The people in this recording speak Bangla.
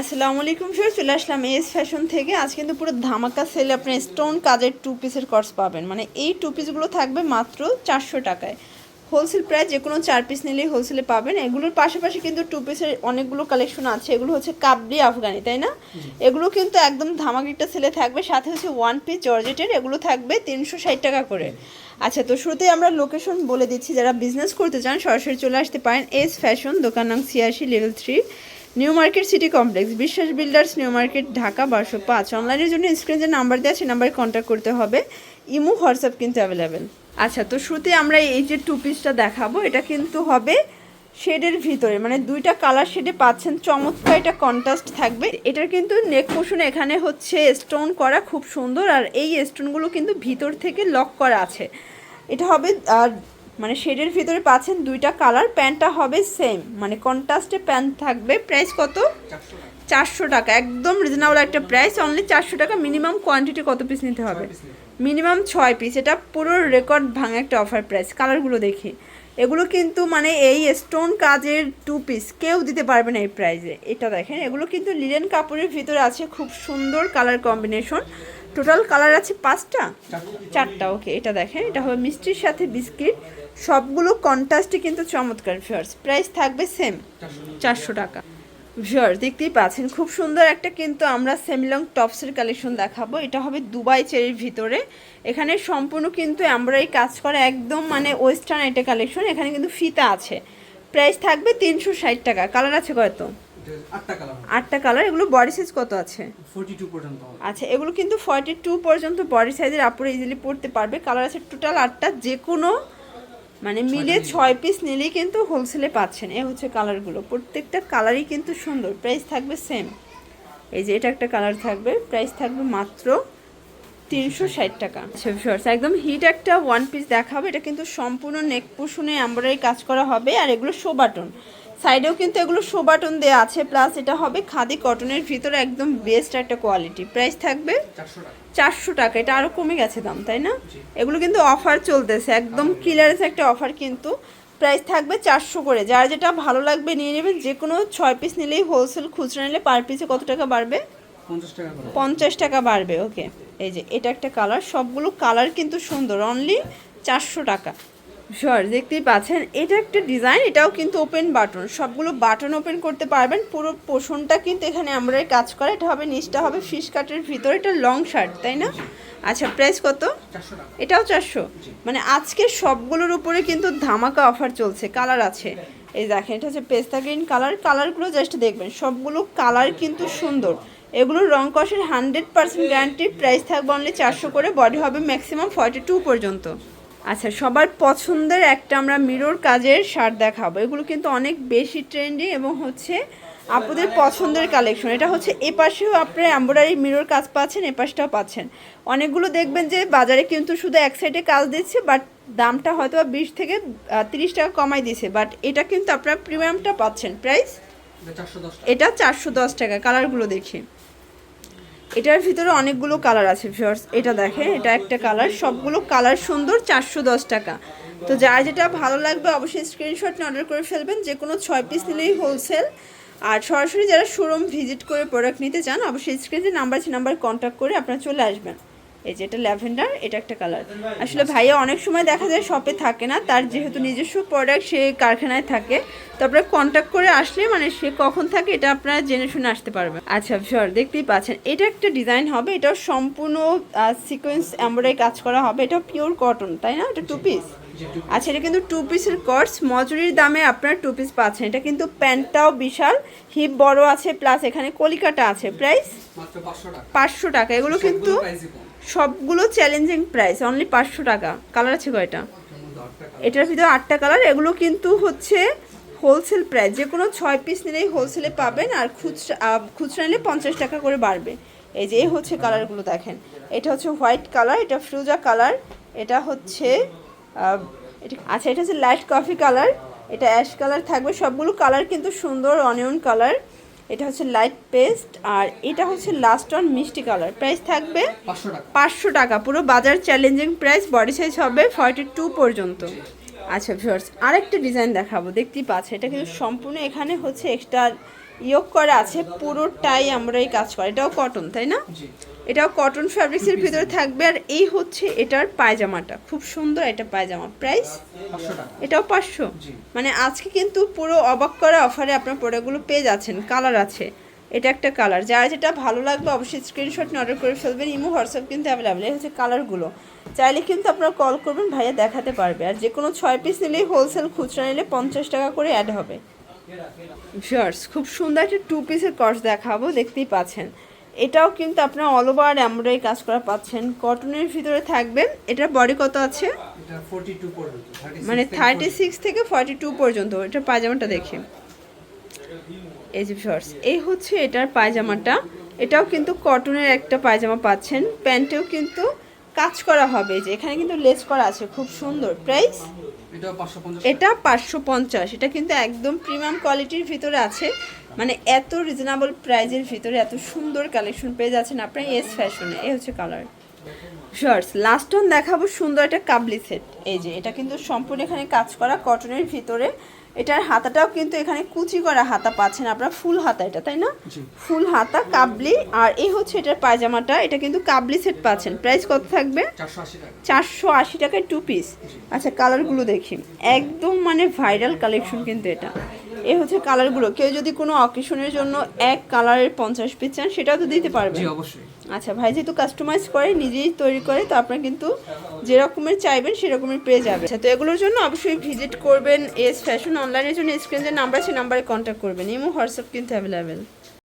আসসালামু আলাইকুম স্যার চলে আসলাম এস ফ্যাশন থেকে। আজ কিন্তু পুরো ধামাকা সেলে আপনি স্টোন কাজের টু পিসের কর্স পাবেন। মানে এই টু পিসগুলো থাকবে মাত্র চারশো টাকায়। হোলসেল প্রায় যে কোনো চার পিস নিলেই হোলসেলে পাবেন। এগুলোর পাশাপাশি কিন্তু টু পিসের অনেকগুলো কালেকশন আছে। এগুলো হচ্ছে কাবলি আফগানি তাই না? এগুলো কিন্তু একদম ধামাকা একটা সেলে থাকবে। সাথে হচ্ছে ওয়ান পিস জর্জেটের। এগুলো থাকবে তিনশো ষাট টাকা করে। আচ্ছা তো শুরুতেই আমরা লোকেশন বলে দিচ্ছি। যারা বিজনেস করতে চান সরাসরি চলে আসতে পারেন এস ফ্যাশন দোকান নাম ছিয়াশি level three New Market City Complex, Biswas Builders, New Market, Dhaka, বারোশো পাঁচ। অনলাইনের জন্য স্ক্রিনে যে নাম্বার দেওয়া সেই নাম্বারে কন্ট্যাক্ট করতে হবে। ইমো হোয়াটসঅ্যাপ কিন্তু অ্যাভেলেবেল আচ্ছা তো শুরুতে, আমরা এই যে টু পিসটা দেখাবো, এটা কিন্তু হবে শেডের ভিতরে। মানে দুইটা কালার শেডে পাচ্ছেন, চমৎকার এটা কন্ট্রাস্ট থাকবে। এটার কিন্তু নেক পোষণ এখানে হচ্ছে স্টোন করা খুব সুন্দর, আর এই স্টোনগুলো কিন্তু ভিতর থেকে লক করা আছে। এটা হবে, আর মানে শেডের ভিতরে পাচ্ছেন দুইটা কালার প্যান্টটা হবে সেম মানে কন্ট্রাস্টে প্যান্ট থাকবে। প্রাইস কত? চারশো টাকা একদম রিজনেবল একটা প্রাইস অনলি চারশো টাকা মিনিমাম কোয়ান্টিটি কত পিস নিতে হবে? মিনিমাম ছয় পিস এটা পুরো রেকর্ড ভাঙা একটা অফার প্রাইস কালারগুলো দেখি। এগুলো কিন্তু মানে এই স্টোন কাজের টু পিস কেউ দিতে পারবে না এই প্রাইসে এটা দেখেন এগুলো কিন্তু লিলেন কাপড়ের ভিতরে আছে খুব সুন্দর কালার কম্বিনেশন টোটাল কালার আছে পাঁচটা? চারটা। ওকে এটা দেখেন এটা হবে মিষ্টির সাথে বিস্কিট। সবগুলো কন্ট্রাস্টে কিন্তু চমৎকার ফিয়ার্স প্রাইস থাকবে সেম চারশো টাকা। ভিউয়ার্স দেখতেই পাচ্ছেন খুব সুন্দর একটা কিন্তু আমরা সেমিলং টপসের কালেকশন দেখাবো। এটা হবে দুবাই চেরির ভিতরে। এখানে সম্পূর্ণ কিন্তু এমব্রয়ডারি কাজ করা একদম মানে ওয়েস্টার্ন এটা কালেকশন এখানে কিন্তু ফিতা আছে। প্রাইস থাকবে তিনশো ষাট টাকা। কালার আছে কত আটটা কালার এগুলো বডি সাইজ কত আছে? আচ্ছা এগুলো কিন্তু ফর্টি টু পর্যন্ত বডি সাইজের আপুরে ইজিলি পড়তে পারবে। কালার আছে টোটাল আটটা যে কোনো মানে মিলে ছয় পিস নিলেই কিন্তু হোলসেলে পাচ্ছেন। এ হচ্ছে কালারগুলো প্রত্যেকটা কালারই কিন্তু সুন্দর। প্রাইস থাকবে সেম এই যে এটা একটা কালার থাকবে। প্রাইস থাকবে মাত্র তিনশো ষাট। টাকা। আচ্ছা ভিউয়ার্স, একদম হিট একটা ওয়ান পিস দেখাবে। এটা কিন্তু সম্পূর্ণ নেক পোষণে এমব্রয়ডারি কাজ করা হবে। আর এগুলো শো বাটন সাইডেও কিন্তু এগুলো শো বাটন দেওয়া আছে প্লাস এটা হবে খাদি কটনের ভিতরে একদম বেস্ট একটা কোয়ালিটি প্রাইস থাকবে চারশো টাকা। এটা আরও কমে গেছে দাম তাই না? এগুলো কিন্তু অফার চলতেছে একদম ক্লিয়ারেন্স একটা অফার কিন্তু প্রাইস থাকবে চারশো করে। যার যেটা ভালো লাগবে নিয়ে নেবেন যে কোনো ছয় পিস নিলেই হোলসেল খুচরা নিলে পার পিসে কত টাকা বাড়বে? পঞ্চাশ টাকা করে। পঞ্চাশ টাকা বাড়বে ওকে এই যে এটা একটা কালার সবগুলো কালার কিন্তু সুন্দর অনলি চারশো টাকা। শিওর দেখতেই পাচ্ছেন। এটা একটা ডিজাইন এটাও কিন্তু ওপেন বাটন সবগুলো বাটন ওপেন করতে পারবেন। পুরো পোষণটা কিন্তু এখানে আমরা কাজ করে। এটা হবে নিচটা হবে ফিশ কাটের ভিতরে। এটা লং শার্ট তাই না? আচ্ছা প্রাইস কত? এটাও চারশো। মানে আজকে সবগুলোর উপরে কিন্তু ধামাকা অফার চলছে। কালার আছে। এই দেখেন এটা হচ্ছে পেস্তা গ্রিন কালার কালারগুলো জাস্ট দেখবেন। সবগুলো কালার কিন্তু সুন্দর। এগুলোর রং কষের হান্ড্রেড পার্সেন্ট গ্যারান্টি প্রাইস থাকবে অনলি চারশো করে। বডি হবে ম্যাক্সিমাম ফর্টি টু পর্যন্ত। আচ্ছা সবার পছন্দের একটা আমরা মিরর কাজের শার্ট দেখাবো। এগুলো কিন্তু অনেক বেশি ট্রেন্ডিং এবং হচ্ছে আপনাদের পছন্দের কালেকশন এটা হচ্ছে এ পাশেও আপনারা এম্ব্রয়ডারি মিরর কাজ পাচ্ছেন এ পাশটাও পাচ্ছেন। অনেকগুলো দেখবেন যে বাজারে কিন্তু শুধু এক সাইডে কাজ দিচ্ছে বাট দামটা হয়তো বিশ থেকে তিরিশ টাকা কমাই দিছে বাট এটা কিন্তু আপনারা প্রিমিয়ামটা পাচ্ছেন। প্রাইস এটা চারশো দশ টাকা। এটা চারশো দশ টাকা কালারগুলো দেখি। এটার ভিতরে অনেকগুলো কালার আছে ভিউয়ার্স এটা দেখেন, এটা একটা কালার, সবগুলো কালার সুন্দর, চারশো দশ টাকা। তো যার যেটা ভালো লাগবে অবশ্যই স্ক্রিনশট অর্ডার করে ফেলবেন, যে কোনো ছয় পিস নিলেই হোলসেল আর সরাসরি যারা শোরুম ভিজিট করে প্রোডাক্ট নিতে চান, অবশ্যই স্ক্রিনে নাম্বার আছে নাম্বার কন্ট্যাক্ট করে আপনারা চলে আসবেন। এই যে এটা ল্যাভেন্ডার এটা একটা কালার। আসলে ভাইয়া অনেক সময় দেখা যায় শপে থাকে না তার যেহেতু নিজস্ব প্রোডাক্ট সে কারখানায় থাকে। তো আপনারা কন্ট্যাক্ট করে আসলে মানে সে কখন থাকে এটা আপনারা জেনে শুনে আসতে পারবেন। আচ্ছা শিওর দেখতেই পাচ্ছেন। এটা একটা ডিজাইন হবে এটা সম্পূর্ণ সিকোয়েন্স এমব্রয়ডারি কাজ করা হবে। এটা পিওর কটন তাই না? এটা টু পিস আচ্ছা এটা কিন্তু টু পিসের কর্স মজুরির দামে আপনারা টু পিস পাচ্ছেন। এটা কিন্তু প্যান্টটাও বিশাল হিপ বড় আছে প্লাস এখানে কলিকাটা আছে। প্রাইস পাঁচশো টাকা। এগুলো কিন্তু সবগুলো চ্যালেঞ্জিং প্রাইস অনলি পাঁচশো টাকা। কালার আছে কয়টা? এটার ভিতরে আটটা কালার এগুলো কিন্তু হচ্ছে হোলসেল প্রাইস যে কোনো ছয় পিস নিলেই হোলসেলে পাবেন আর খুচরা খুচরা নিলে পঞ্চাশ টাকা করে বাড়বে। এই যে, এই হচ্ছে কালারগুলো দেখেন। এটা হচ্ছে হোয়াইট কালার এটা ফ্রুজা কালার এটা হচ্ছে আচ্ছা এটা হচ্ছে লাইট কফি কালার এটা অ্যাশ কালার থাকবে। সবগুলো কালার কিন্তু সুন্দর অনিয়ন কালার এটা হচ্ছে লাইট পেস্ট আর এটা হচ্ছে লাস্ট অন মিষ্টি কালার প্রাইস থাকবে পাঁচশো টাকা। পুরো বাজার চ্যালেঞ্জিং প্রাইস বডি সাইজ হবে ফর্টি টু পর্যন্ত আচ্ছা ভিউয়ার্স আরেকটা ডিজাইন দেখাবো। দেখতেই পাচ্ছে এটা কিন্তু সম্পূর্ণ এখানে হচ্ছে এক্সট্রা ইয়োগ করা আছে পুরোটাই আমরা এই কাজ করি। এটাও কটন তাই না? এটাও কটন ফ্যাব্রিক্সের ভিতরে থাকবে আর এই হচ্ছে এটার পায়জামাটা। খুব সুন্দর এটা পায়জামা। প্রাইস এটাও পাঁচশো? মানে আজকে কিন্তু পুরো অবাক করা অফারে আপনার প্রোডাক্টগুলো পেয়ে যাচ্ছেন। কালার আছে। এটা একটা কালার যার যেটা ভালো লাগবে অবশ্যই স্ক্রিনশট নিয়ে অর্ডার করে ফেলবেন। ইমো হোয়াটসঅ্যাপ কিন্তু অ্যাভেলেবেল এই হচ্ছে কালারগুলো চাইলে কিন্তু আপনারা কল করবেন ভাইয়া দেখাতে পারবে। আর যে কোনো ছয় পিস নিলেই হোলসেল খুচরা নিলে পঞ্চাশ টাকা করে অ্যাড হবে। শার্টস খুব সুন্দর একটা টু পিসের কর্স দেখাবো দেখতেই পাচ্ছেন। এটাও কিন্তু আপনার অল ওভার এমব্রয়ডারি কাজ করা পাচ্ছেন। কটনের ভিতরে থাকবে এটার বডি কত আছে? এটা ফোর্টি টু পর্যন্ত 36 মানে থার্টি সিক্স থেকে ফর্টি টু পর্যন্ত এটা পায়জামাটা দেখি। এই যে শর্টস এই হচ্ছে এটার পায়জামাটা। এটাও কিন্তু কটনের একটা পায়জামা পাচ্ছেন। প্যান্টেও কিন্তু কাজ করা হবে যে এখানে কিন্তু লেস করা আছে খুব সুন্দর। প্রাইস এটা পাঁচশো পঞ্চাশ এটা কিন্তু একদম প্রিমিয়াম কোয়ালিটির ভিতরে আছে। মানে এত রিজনেবল প্রাইজের ভিতরে এত সুন্দর কালেকশন পেয়ে যাচ্ছেন আপনার এস ফ্যাশনে এ। হচ্ছে কালার শর্টস লাস্ট অন দেখাবো সুন্দর একটা কাবলি সেট এই যে, এটা কিন্তু সম্পূর্ণ এখানে কাজ করা কটনের ভিতরে। এটার হাতাটাও কিন্তু এখানে কুচি করা হাতা পাচ্ছেন আপনারা ফুল হাতা এটা তাই না? ফুল হাতা কাবলি আর এই হচ্ছে এটার পায়জামাটা এটা কিন্তু কাবলি সেট পাচ্ছেন। প্রাইস কত থাকবে? চারশো আশি টাকায় টু পিস আচ্ছা কালারগুলো দেখি। একদম মানে ভাইরাল কালেকশন কিন্তু এটা। এ হচ্ছে কালারগুলো। কেউ যদি কোনো অকেশনের জন্য এক কালারের পঞ্চাশ পিস চান সেটাও তো দিতে পারবে আচ্ছা ভাই যেহেতু কাস্টমাইজ করে নিজেই তৈরি করে তো আপনার কিন্তু যেরকমের চাইবেন সেরকমের পেয়ে যাবে আচ্ছা তো এগুলোর জন্য অবশ্যই ভিজিট করবেন এস ফ্যাশন অনলাইনের জন্য স্ক্রিন যে নাম্বার আছে নাম্বারে কন্ট্যাক্ট করবেন। ইমো হোয়াটসঅ্যাপ কিন্তু অ্যাভেলেবেল